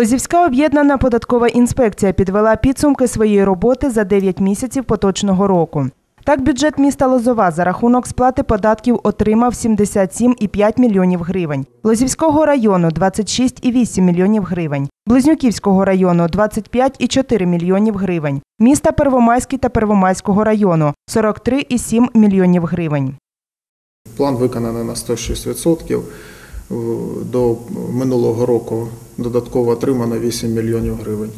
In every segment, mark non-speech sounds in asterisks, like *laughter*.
Лозівська об'єднана податкова інспекція підвела підсумки своєї роботи за 9 місяців поточного року. Так, бюджет міста Лозова за рахунок сплати податків отримав 77,5 мільйонів гривень. Лозівського району 26,8 мільйонів гривень. Близнюківського району 25,4 мільйонів гривень. Міста Первомайський та Первомайського району 43,7 мільйонів гривень. План виконаний на 106%. В- До минулого року додатково отримано 8 мільйонів гривень.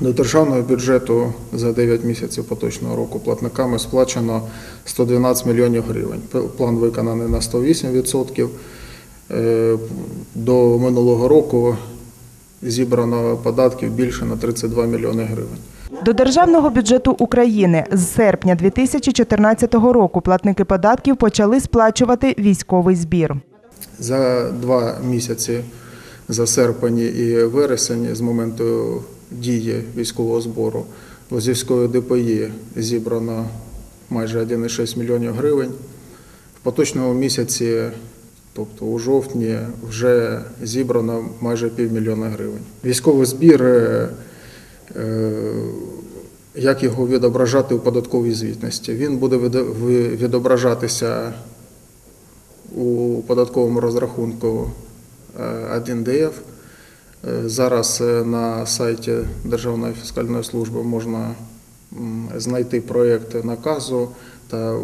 До державного бюджету за 9 місяців поточного року платниками сплачено 112 мільйонів гривень. План виконаний на 108%. Е, До минулого року зібрано податків більше на 32 мільйони гривень. До державного бюджету України з серпня 2014 року платники податків почали сплачувати військовий збір. За два місяці, за серпень і вересень, з моменту дії військового збору Лозівської ДПІ зібрано майже 1,6 мільйонів гривень. В поточному місяці, тобто у жовтні, вже зібрано майже півмільйона гривень. Військовий збір, е, як його відображати у податковій звітності? Він буде відображатися у податковому розрахунку е, 1ДФ. Е, Зараз е, на сайті Державної фіскальної служби можна знайти проєкт наказу та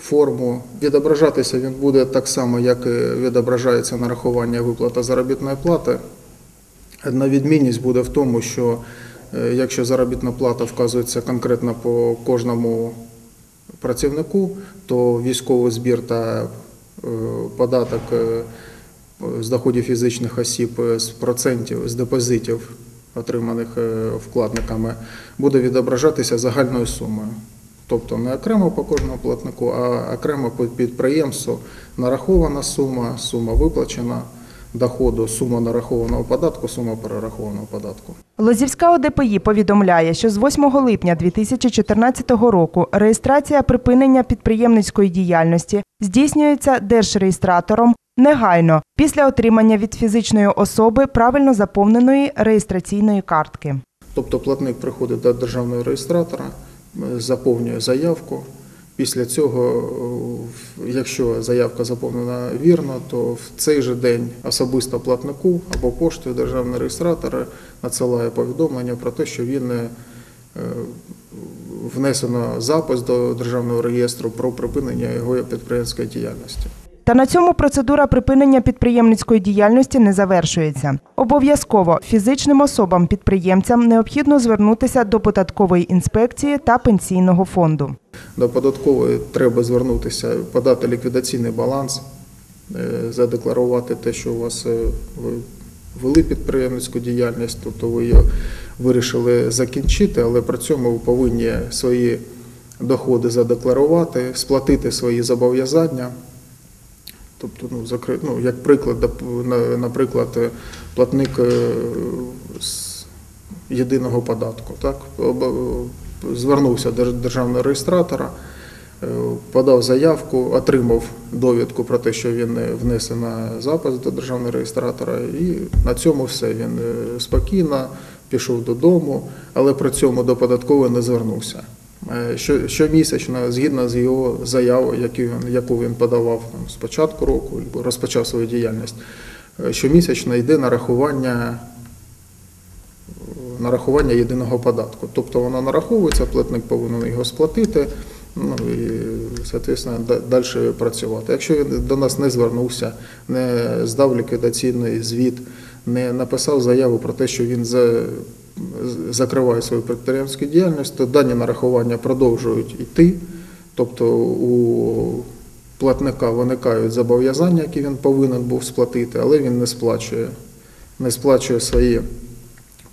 форму. Відображатися він буде так само, як відображається нарахування виплата заробітної плати. Одна відмінність буде в тому, що е, якщо заробітна плата вказується конкретно по кожному працівнику, то військовий збір та е, податок е, з доходів фізичних осіб е, з процентів, з депозитів, отриманих е, вкладниками, буде відображатися загальною сумою. Тобто не окремо по кожному платнику, а окремо по підприємству нарахована сума, сума виплачена доходу, сума нарахованого податку, сума перерахованого податку. Лозівська ОДПІ повідомляє, що з 8 липня 2014 року реєстрація припинення підприємницької діяльності здійснюється держреєстратором негайно після отримання від фізичної особи правильно заповненої реєстраційної картки. Тобто платник приходить до державного реєстратора, е, заповнює заявку. Після цього, е, якщо заявка заповнена вірно, то в цей же день особисто платнику або поштою державний реєстратор надсилає повідомлення про те, що він е, внесено запис до державного реєстру про припинення його підприємської діяльності. Та на цьому процедура припинення підприємницької діяльності не завершується. Обов'язково фізичним особам-підприємцям необхідно звернутися до податкової інспекції та пенсійного фонду. До податкової треба звернутися, подати ліквідаційний баланс, е, задекларувати те, що у вас е, ви вели підприємницьку діяльність, тобто ви її вирішили закінчити, але при цьому ви повинні свої доходи задекларувати, сплатити свої зобов'язання. Тобто, ну, закри... ну, як приклад, наприклад, е, платник з єдиного податку, так, звернувся до державного реєстратора, е, подав заявку, отримав довідку про те, що він е, внесе на запис до державного реєстратора, і на цьому все. Він е, спокійно пішов додому, але при цьому до податкової не звернувся. Щомісячно, згідно з його заявою, яку він, подавав з початку року, розпочав свою діяльність, щомісячно йде нарахування нарахування єдиного податку. Тобто воно нараховується, платник повинен його сплатити, ну і, соответственно, далі працювати. Якщо він до нас не звернувся, не здав ліквідаційний звіт, не написав заяву про те, що він за, закриває свою підприємську діяльність, то дані нарахування продовжують йти. Тобто у платника виникають зобов'язання, які він повинен був сплатити, але він не сплачує, не сплачує свої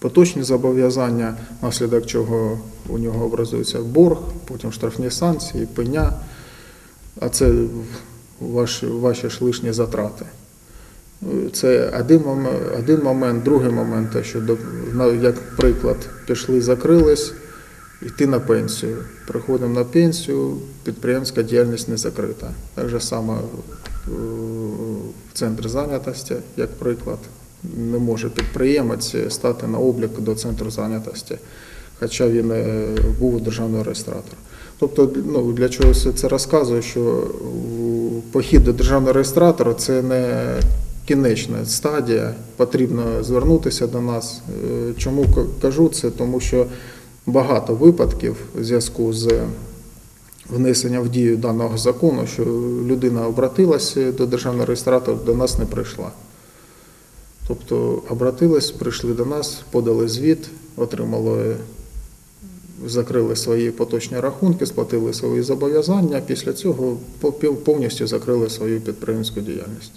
поточні зобов'язання, внаслідок чого у нього образується борг, потім штрафні санкції, пеня, а це ваші, ваші ж лишні затрати. Це один момент, один момент, другий момент, те, що як приклад, пішли, закрились, йти на пенсію. Приходимо на пенсію, підприємська діяльність не закрита. Так же само е, в центрі зайнятості, як приклад, не може підприємець стати на облік до центру зайнятості, хоча він е, був державний реєстратор. Тобто, ну, для чого це розказую, що похід до державного реєстратора це не кінечна стадія, потрібно звернутися до нас. Е, Чому кажу це? Тому що багато випадків в зв'язку з внесення в дію даного закону, що людина обратилася до державного реєстратора, до нас не прийшла. Тобто обратились, прийшли до нас, подали звіт, отримали, закрили свої поточні рахунки, сплатили свої зобов'язання, після цього по- повністю закрили свою підприємську діяльність.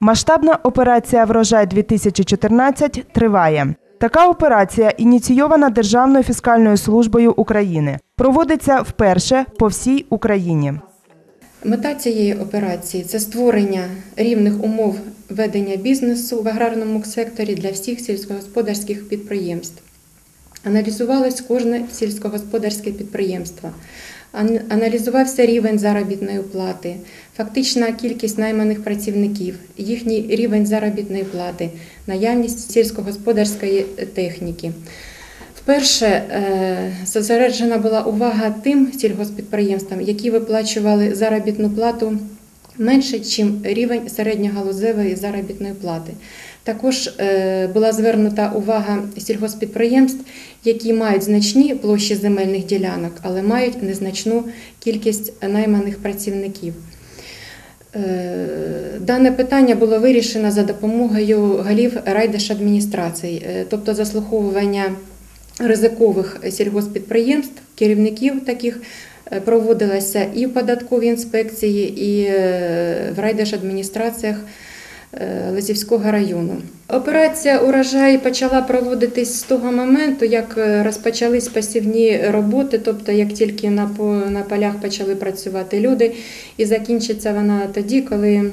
Масштабна операція Врожай 2014 триває. Така операція ініційована Державною фіскальною службою України. Проводиться вперше по всій Україні. Мета цієї операції це створення рівних умов ведення бізнесу в аграрному секторі для всіх сільськогосподарських підприємств. Аналізувалось кожне сільськогосподарське підприємство. Аналізувався рівень заробітної плати, фактична кількість найманих працівників, їхній рівень заробітної плати, наявність сільськогосподарської техніки. Вперше е, зосереджена була увага тим сільгоспідприємствам, які виплачували заробітну плату менше, ніж рівень середньогалузевої заробітної плати. Також е, була звернута увага сільгоспідприємств, які мають значні площі земельних ділянок, але мають незначну кількість найманих працівників. Е, Дане питання було вирішено за допомогою голів райдержадміністрацій, тобто заслуховування ризикових сільгоспідприємств, керівників таких е, проводилося і в податковій інспекції, і е, в райдержадміністраціях е, району. Операція урожай почала проводитись з того моменту, як розпочались посівні роботи, тобто як тільки на полях почали працювати люди, і закінчиться вона тоді, коли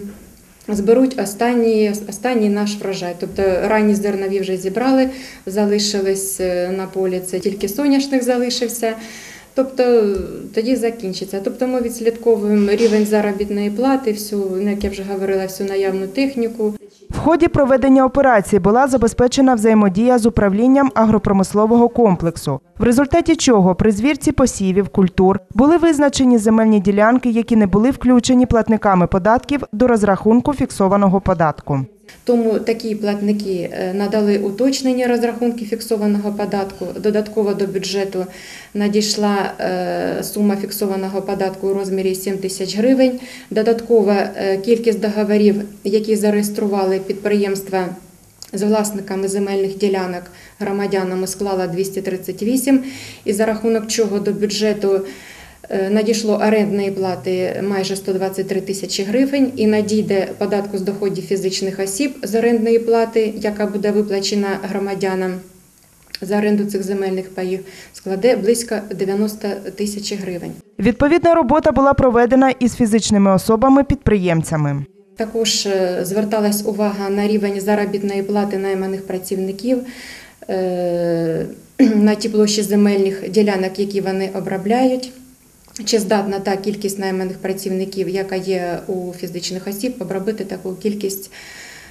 зберуть останній, останній наш врожай. Тобто ранні зернові вже зібрали, залишились е, на полі, це тільки соняшник залишився. Тобто тоді закінчиться. Тобто ми відслідковуємо рівень заробітної плати, всю, ну, як я вже говорила, всю наявну техніку. В ході проведення операції була забезпечена взаємодія з управлінням агропромислового комплексу, в результаті чого при звірці посівів культур були визначені земельні ділянки, які не були включені платниками податків до розрахунку фіксованого податку. Тому такі платники е, надали уточнені розрахунки фіксованого податку. Додатково до бюджету надійшла е, сума фіксованого податку у розмірі 7 тисяч гривень. Додаткова е, кількість договорів, які зареєстрували підприємства з власниками земельних ділянок громадянами склала 238, і за рахунок чого до бюджету надійшло орендної плати майже 123 тисячі гривень і надійде податку з доходів фізичних осіб з орендної плати, яка буде виплачена громадянам за оренду цих земельних паїв, складе близько 90 тисяч гривень. Відповідна робота була проведена із фізичними особами-підприємцями. Також е, зверталась увага на рівень заробітної плати найманих працівників е, *clears throat* на ті площі земельних ділянок, які вони обробляють. Чи здатна та кількість найманих працівників, яка є у фізичних осіб, обробити таку кількість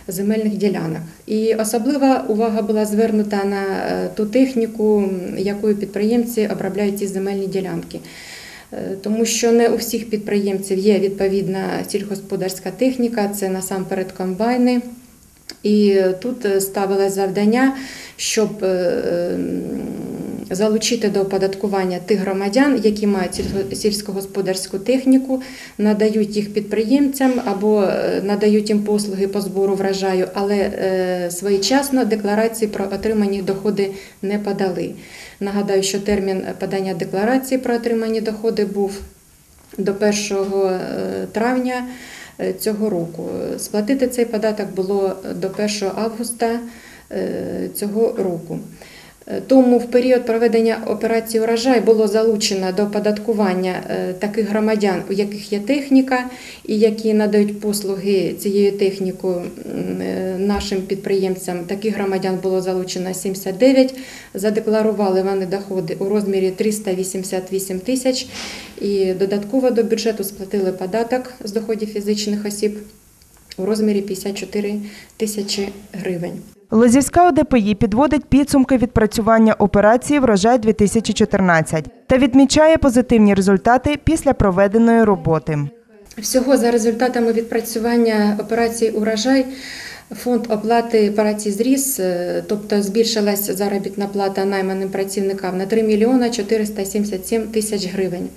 земельних ділянок? І особлива увага була звернута на е, ту техніку, якою підприємці обробляють ці земельні ділянки. Е, Тому що не у всіх підприємців є відповідна сільгосподарська техніка, це насамперед комбайни. І тут е, ставилось завдання, щоб залучити до оподаткування тих громадян, які мають сільськогосподарську техніку, надають їх підприємцям або е, надають їм послуги по збору врожаю, але е, своєчасно декларації про отримані доходи не подали. Нагадаю, що термін подання декларації про отримані доходи був до 1 е, травня цього року. Сплатити цей податок було до 1 августа цього року. Е, Тому в період проведення операції урожай було залучено до оподаткування е, таких громадян, у яких є техніка, і які надають послуги цією технікою е, нашим підприємцям. Таких громадян було залучено 79. Задекларували вони доходи у розмірі 388 тисяч. І додатково до бюджету сплатили податок з доходів фізичних осіб у розмірі 54 тисячі гривень. Лозівська ОДПІ підводить підсумки відпрацювання операції «Врожай 2014» та відмічає позитивні результати після проведеної роботи. Всього за результатами відпрацювання операції Урожай фонд оплати операції зріс, е, тобто збільшилась заробітна плата найманим працівникам на 3 мільйона 477 тисяч гривень.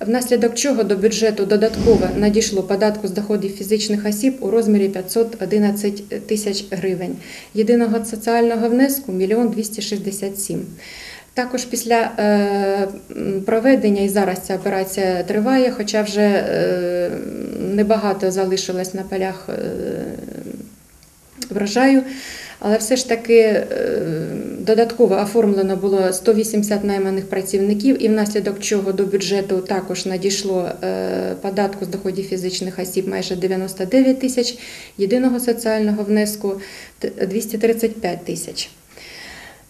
Внаслідок чого до бюджету додатково надійшло податку з доходів фізичних осіб у розмірі 511 тисяч гривень. Єдиного соціального внеску – мільйон 267. Також після е, проведення і зараз ця операція триває, хоча вже е, небагато залишилось на полях врожаю, але все ж таки е, додатково оформлено було 180 найманих працівників, і внаслідок чого до бюджету також надійшло е, податку з доходів фізичних осіб майже 99 тисяч, єдиного соціального внеску 235 тисяч.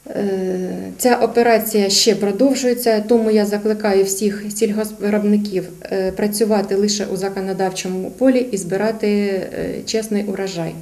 Е, Ця операція ще продовжується, тому я закликаю всіх сільгоспвиробників працювати лише у законодавчому полі і збирати чесний урожай.